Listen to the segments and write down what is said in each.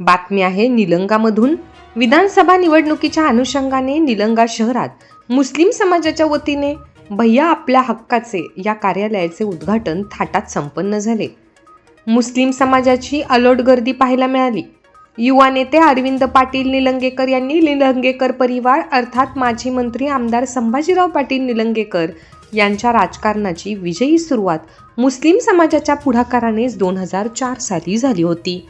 बातमी आहे निलंगामधून. विधानसभा निवडणुकीच्या अनुषंगाने निलंगा शहरात मुस्लिम समाजाच्या वतीने भैया आपल्या हक्काचे या कार्यालयाचे उद्घाटन थाटात संपन्न झाले. मुस्लिम समाजाची अलोट गर्दी पाहायला मिळाली. युवा नेते अरविंद पाटील निलंगेकर यांनी निलंगेकर परिवार अर्थात माजी मंत्री आमदार संभाजीराव पाटील निलंगेकर यांच्या राजकारणाची विजयी सुरुवात मुस्लिम समाजाच्या पुढाकारानेच दोन हजार चार साली झाली होती.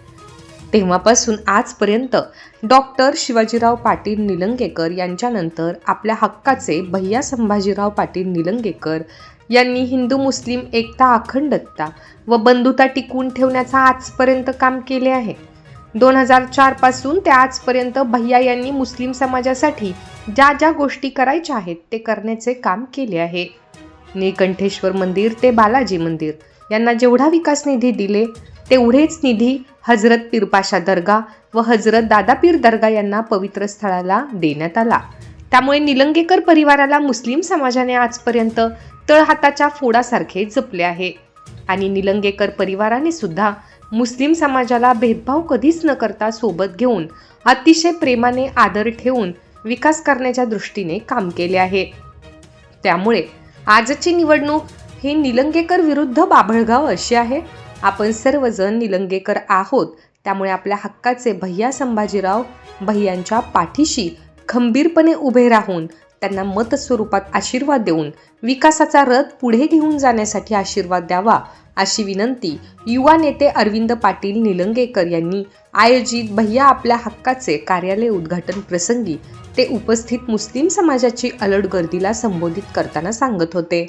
तेव्हापासून आजपर्यंत डॉक्टर शिवाजीराव पाटील निलंगेकर यांच्यानंतर आपल्या हक्काचे भैया संभाजीराव पाटील निलंगेकर यांनी हिंदू मुस्लिम एकता अखंडता व बंधुता टिकवून ठेवण्याचा आजपर्यंत काम केले आहे. दोन हजार चारपासून ते आजपर्यंत भैया यांनी मुस्लिम समाजासाठी ज्या ज्या गोष्टी करायच्या आहेत ते करण्याचे काम केले आहे. निळकंठेश्वर मंदिर ते बालाजी मंदिर यांना जेवढा विकास निधी दिले तेवढेच निधी हजरत पीरपाशा दर्गा व हजरत दादापीर दर्गा यांना पवित्र स्थळाला देण्यात आला. त्यामुळे निलंगेकर परिवाराला मुस्लिम समाजाने आजपर्यंत तळहाताच्या फोडासारखे जपले आहे. आणि निलंगेकर परिवाराने सुद्धा मुस्लिम समाजाला भेदभाव कधीच न करता सोबत घेऊन अतिशय प्रेमाने आदर ठेवून विकास करण्याच्या दृष्टीने काम केले आहे. त्यामुळे आजची निवडणूक ही निलंगेकर विरुद्ध बाभळगाव अशी आहे. आपण सर्वजण निलंगेकर आहोत. त्यामुळे आपल्या हक्काचे भैया संभाजीराव भैयांच्या पाठीशी खंबीरपणे उभे राहून त्यांना मत स्वरूपात आशीर्वाद देऊन विकासाचा रथ पुढे घेऊन जाण्यासाठी आशीर्वाद द्यावा अशी विनंती युवा नेते अरविंद पाटील निलंगेकर यांनी आयोजित भैया आपल्या हक्काचे कार्यालय उद्घाटन प्रसंगी ते उपस्थित मुस्लिम समाजाची अलर्ट गर्दीला संबोधित करताना सांगत होते.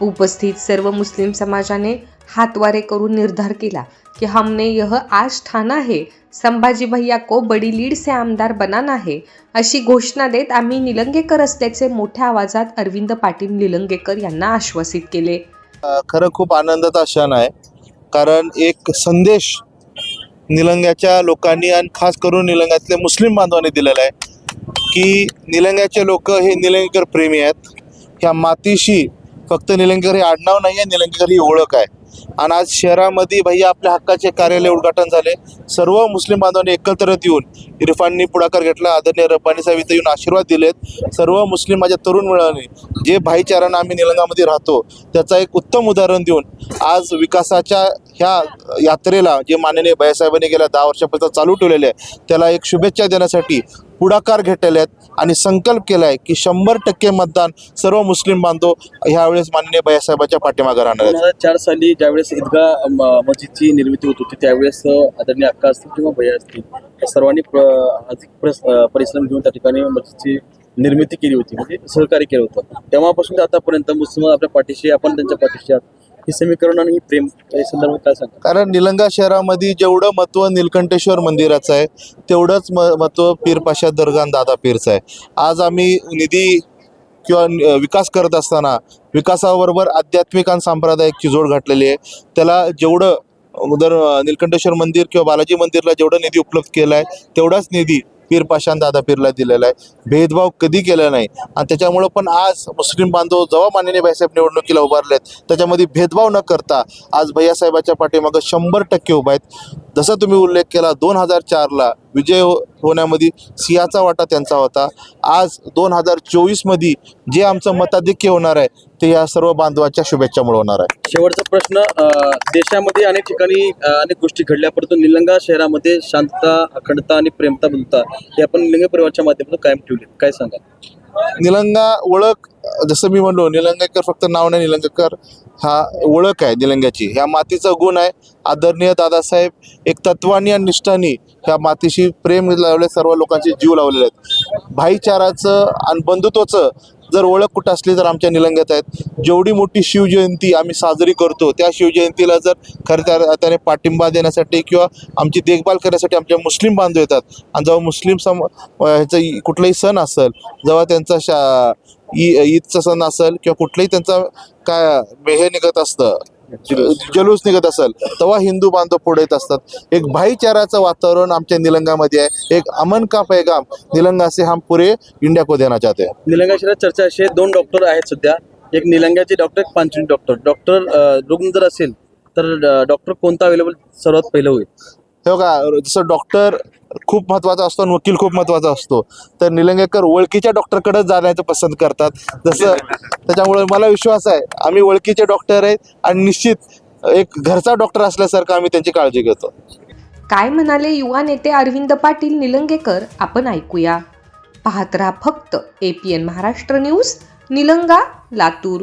उपस्थित सर्व मुस्लिम समाजाने हातवारे करून निर्धार केला कि हमने यह आज ठाना है. संभाजी भैया को बडी लीड से आमदार बनाना है. अशी घोषणा देत आम्ही निलंगेकर असल्याचे मोठ्या आवाजात अरविंद पाटील निलंगेकर यांना आश्वासित केले. खरं खूप आनंदाचा क्षण आहे. कारण एक संदेश निलंग्याच्या लोकांनी आणि खास करून निलंग्यातल्या मुस्लिम बांधवांनी दिलेला आहे की निलंग्याचे लोक हे निलंगेकर प्रेमी आहेत. ह्या मातीशी फक्त निलंगेकर हे आडनाव नाही आहे निलंगेकर ही ओळख आहे. आणि आज शहरामध्ये भैया आपल्या हक्काचे कार्यालय उद्घाटन झाले. सर्व मुस्लिम बांधवांनी एकत्र येऊन इरफाननी पुढाकार घेतला. आदरणीय रब्बानी साहेब इथं येऊन आशीर्वाद दिलेत. सर्व मुस्लिम माझ्या तरुण मुलांनी जे भाईचारानं आम्ही निलंगामध्ये राहतो त्याचा एक उत्तम उदाहरण देऊन आज विकासाच्या ह्या यात्रेला जे माननीय भैयासाहेबांनी गेल्या दहा वर्षापर्यंत चालू ठेवलेले आहे त्याला एक शुभेच्छा देण्यासाठी पुढाकार घेतलेले आहेत आणि संकल्प केला आहे की शंभर टक्के मतदान सर्व मुस्लिम बांधव ह्यावेळेस माननीय भैयासाहेबाच्या पाठीमागे राहणार आहेत. चार साली ज्यावेळेस ईदगाह म- मस्जिदची निर्मिती होत होती त्यावेळेस आदरणीय अक्का असतील किंवा भैया असतील या सर्वांनी अधिक प्रस- परिश्रम घेऊन त्या ठिकाणी मस्जिदची निर्मिती केली होती म्हणजे सहकार्य केलं होतं. तेव्हापासून ते आतापर्यंत मुस्लिम आपल्या पाठीशी आपण त्यांच्या पाठीशी आहात. हे समीकरण आणि प्रेम या संदर्भात काय सांगतो कारण निलंगा शहरामध्ये जेवढं महत्त्व निलकंठेश्वर मंदिराचं आहे तेवढंच म महत्त्व पीरपाशा दर्गा दादा पीरचं आहे. आज आम्ही निधी किंवा विकास करत असताना विकासाबरोबर आध्यात्मिक आणि सांप्रदायिकची जोड घातलेली आहे. त्याला जेवढं उदर निलकंठेश्वर मंदिर किंवा बालाजी मंदिरला जेवढं निधी उपलब्ध केला आहे तेवढाच निधी पीर पाशान दादा पीरला दिलेला आहे. भेदभाव कधी केला नाही. आणि त्याच्यामुळं पण आज मुस्लिम बांधव जेव्हा माननीय भाईसाहेब निवडणुकीला उभारले आहेत त्याच्यामध्ये भेदभाव न करता आज भैयासाहेबाच्या पाठीमागं शंभर टक्के उभा आहेत. जसं तुम्ही उल्लेख केला दोन हजार चारला विजय हो- होण्यामध्ये सिंहाचा वाटा त्यांचा होता. आज दोन हजार चोवीसमध्ये जे आमचं मताधिक्य होणार आहे ते या सर्व बांधवाच्या शुभेच्छामुळे होणार आहे. शेवटचा प्रश्न देशामध्ये अनेक ठिकाणी अनेक गोष्टी घडल्या परंतु निलंगा शहरामध्ये शांतता अखंडता आणि प्रेमता बंधुता हे आपण निलंगा परिवारच्या माध्यमातून कायम ठेवली काय सांगा निलंगा ओळख जसं मी म्हणलो निलंगेकर फक्त नाव नाही निलंगेकर हा ओळख आहे निलंग्याची. ह्या मातीचा गुण आहे. आदरणीय दादासाहेब एक तत्वानी आणि निष्ठानी ह्या मातीशी प्रेम लावले सर्व लोकांचे जीव लावलेले आहेत. भाईचाराचं आणि बंधुत्वाचं जर ओळख कुठं असली तर आमच्या निलंग्यात आहेत. जेवढी मोठी शिवजयंती आम्ही साजरी करतो त्या शिवजयंतीला जर खरं त्या त्याने पाठिंबा देण्यासाठी किंवा आमची देखभाल करण्यासाठी आमच्या मुस्लिम बांधव येतात. आणि जेव्हा मुस्लिम सम ह्याचं कुठलाही सण असेल जेव्हा त्यांचा शा ई ईदचा सण असेल किंवा कुठलंही त्यांचा काय हे निघत असतं जलूस निघत असेल तेव्हा हिंदू बांधव पुढे येत असतात. एक भाईचाराचं वातावरण आमच्या निलंगामध्ये आहे. एक अमन का पैगाम निलंगा से हम पुरे इंडिया को देना चाहते हैं. निलंगा शहरात चर्चा अशी आहे. दोन डॉक्टर आहेत सध्या. एक निलंग्याचे डॉक्टर एक पांचवी डॉक्टर डॉक्टर रुग्ण जर असेल तर डॉक्टर कोणता अवेलेबल सर्वात पहिलं होईल? हे बघा जसं डॉक्टर खूप महत्त्वाचा असतो आणि वकील खूप महत्त्वाचा असतो. तर निलंगेकर ओळखीच्या डॉक्टरकडेच जाण्याचं पसंत करतात. जसं त्याच्यामुळे मला विश्वास आहे आम्ही ओळखीचे डॉक्टर आहेत आणि निश्चित एक घरचा डॉक्टर असल्यासारखं आम्ही त्यांची काळजी घेतो. काय म्हणाले युवा नेते अरविंद पाटील निलंगेकर? आपण ऐकूया. पाहत राहा फक्त एपीएन महाराष्ट्र न्यूज निलंगा लातूर.